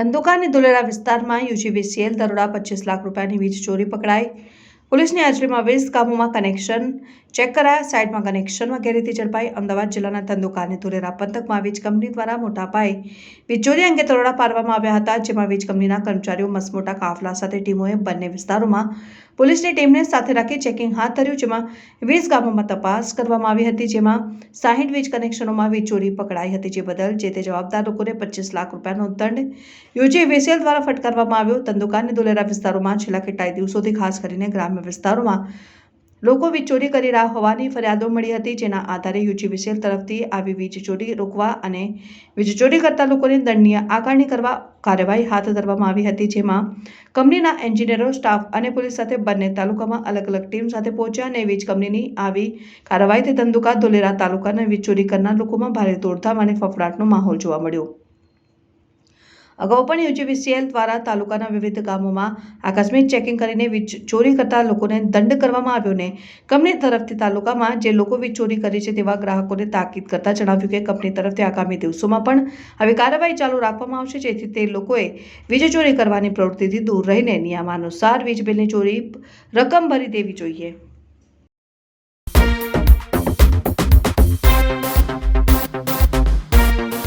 ધંધુકા અને ધુલેરા વિસ્તારમાં યુજીવીસીએલ દરોડા પચીસ લાખ રૂપિયાની વીજ ચોરી પકડાઈ. પોલીસની હાજરીમાં વીસ ગામોમાં કનેક્શન ચેક કરાયા. સાઇટમાં કનેક્શન વગેરેથી ઝડપાઈ અમદાવાદ જિલ્લાના ધંધુકા અને ધુલેરા પંથકમાં વીજ કંપની દ્વારા મોટા પાયે વીજ ચોરી અંગે દરોડા પાડવામાં આવ્યા હતા, જેમાં વીજ કંપનીના કર્મચારીઓ મસમોટા કાફલા સાથે ટીમોએ બંને વિસ્તારોમાં પોલીસની ટીમને સાથે રાખી ચેકિંગ હાથ ધર્યું, જેમાં વીસ ગામોમાં તપાસ કરવામાં આવી હતી, જેમાં સાહીઠ વીજ કનેક્શનોમાં વીજ ચોરી પકડાઈ હતી, જે બદલ જે તે જવાબદાર લોકોને પચીસ લાખ રૂપિયાનો દંડ યોજી વેસીએલ દ્વારા ફટકારવામાં આવ્યો. તંદુકાની દુલેરા વિસ્તારોમાં છેલ્લા કેટલાય દિવસોથી ખાસ કરીને ગ્રામ્ય વિસ્તારોમાં લોકો વીજ ચોરી કરી રહ્યા હોવાની ફરિયાદો મળી હતી, જેના આધારે યુજીવીસીએલ તરફથી આવી વીજ ચોરી રોકવા અને વીજ ચોરી કરતા લોકોને દંડનીય આકારણી કરવા કાર્યવાહી હાથ ધરવામાં આવી હતી, જેમાં કંપનીના એન્જિનિયરો, સ્ટાફ અને પોલીસ સાથે બંને તાલુકામાં અલગ અલગ ટીમ સાથે પહોંચ્યા અને વીજ કંપનીની આવી કાર્યવાહીથી ધંધુકા ધોલેરા તાલુકાના વીજ ચોરી કરનાર લોકોમાં ભારે દોડધામ અને ફફડાટનો માહોલ જોવા મળ્યો. અગાઉ પણ યુજીવીસીએલ દ્વારા તાલુકાના વિવિધ ગામોમાં આકસ્મિક ચેકિંગ કરીને વીજ ચોરી કરતા લોકોને દંડ કરવામાં આવ્યો ને કંપની તરફથી તાલુકામાં જે લોકો વીજ ચોરી કરી છે તેવા ગ્રાહકોને તાકીદ કરતા જણાવ્યું કે કંપની તરફથી આગામી દિવસોમાં પણ આવી કાર્યવાહી ચાલુ રાખવામાં આવશે, જેથી તે લોકોએ વીજ ચોરી કરવાની પ્રવૃત્તિથી દૂર રહીને નિયમાનુસાર વીજ બિલની ચોરી રકમ ભરી દેવી જોઈએ.